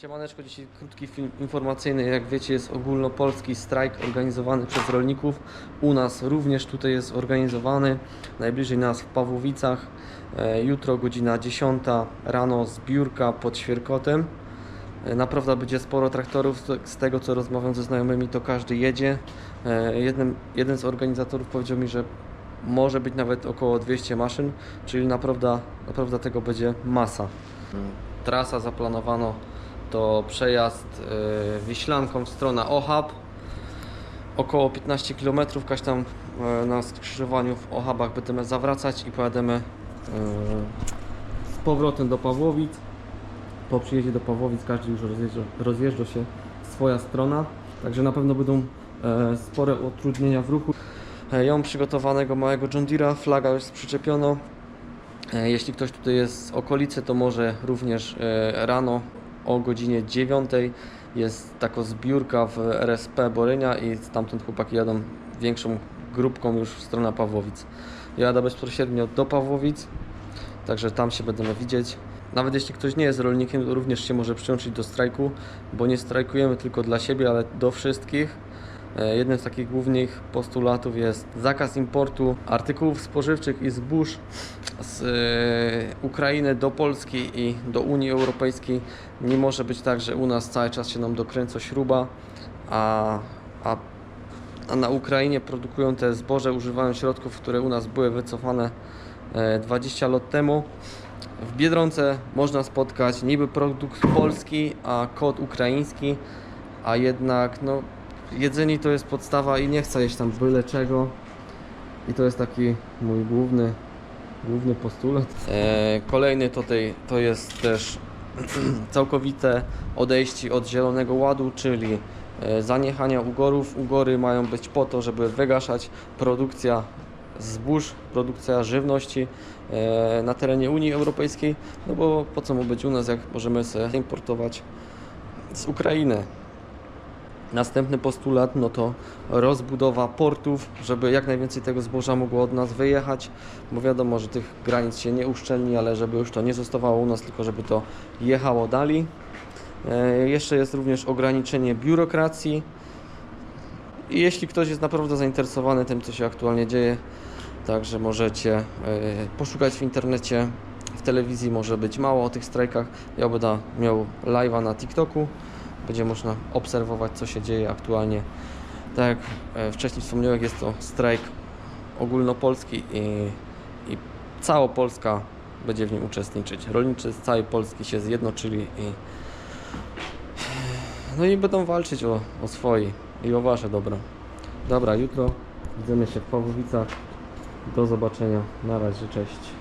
Siemaneczko, dzisiaj krótki film informacyjny. Jak wiecie, jest ogólnopolski strajk organizowany przez rolników. U nas również tutaj jest organizowany. Najbliżej nas w Pawłowicach. E, Jutro godzina 10 rano zbiórka pod Świerkotem. E, Naprawdę będzie sporo traktorów. Z- tego co rozmawiam ze znajomymi, to każdy jedzie. E, Jeden, jeden z organizatorów powiedział mi, że może być nawet około 200 maszyn, czyli naprawdę, naprawdę tego będzie masa. Trasa zaplanowano to przejazd y, Wiślanką w stronę Ochab. Około 15 km, kaś tam y, na skrzyżowaniu w Ochabach będziemy zawracać i pojedziemy y, z powrotem do Pawłowic. Po przyjeździe do Pawłowic każdy już rozjeżdża, rozjeżdża się swoja strona, także na pewno będą e, spore utrudnienia w ruchu. E, mam przygotowanego małego John Deere'a, flaga już przyczepiono. E, Jeśli ktoś tutaj jest z okolicy, to może również rano o godzinie 9 jest taka zbiórka w RSP Borynia i stamtąd chłopaki jadą większą grupką już w stronę Pawłowic. Ja jadę bezpośrednio do Pawłowic, także tam się będziemy widzieć. Nawet jeśli ktoś nie jest rolnikiem, to również się może przyłączyć do strajku, bo nie strajkujemy tylko dla siebie, ale do wszystkich. E, Jednym z takich głównych postulatów jest zakaz importu artykułów spożywczych i zbóż z e, Ukrainy do Polski i do Unii Europejskiej. Nie może być tak, że u nas cały czas się nam dokręca śruba, a, a, a na Ukrainie produkują te zboże, używają środków, które u nas były wycofane e, 20 lat temu. W Biedronce można spotkać niby produkt polski, a kod ukraiński, a jednak no, jedzenie to jest podstawa i nie chcę jeść tam byle czego. I to jest taki mój główny, główny postulat. E, kolejny tutaj to jest też całkowite odejście od Zielonego Ładu, czyli e, zaniechania ugorów. Ugory mają być po to, żeby wygaszać produkcja zbóż, produkcja żywności e, na terenie Unii Europejskiej, no bo po co mu być u nas, jak możemy sobie importować z Ukrainy. Następny postulat no to rozbudowa portów, żeby jak najwięcej tego zboża mogło od nas wyjechać, bo wiadomo, że tych granic się nie uszczelni, ale żeby już to nie zostawało u nas, tylko żeby to jechało dalej. E, jeszcze jest również ograniczenie biurokracji. I jeśli ktoś jest naprawdę zainteresowany tym, co się aktualnie dzieje, także możecie e, poszukać w internecie, w telewizji może być mało o tych strajkach. Ja będę miał live'a na TikToku będzie można obserwować, co się dzieje aktualnie. Tak jak e, wcześniej wspomniałem, jest to strajk ogólnopolski i, i cała Polska będzie w nim uczestniczyć. Rolnicy z całej Polski się zjednoczyli i no i będą walczyć o, o swoje i o wasze dobro. Dobra, jutro widzimy się w Pawłowicach. Do zobaczenia. Na razie, cześć.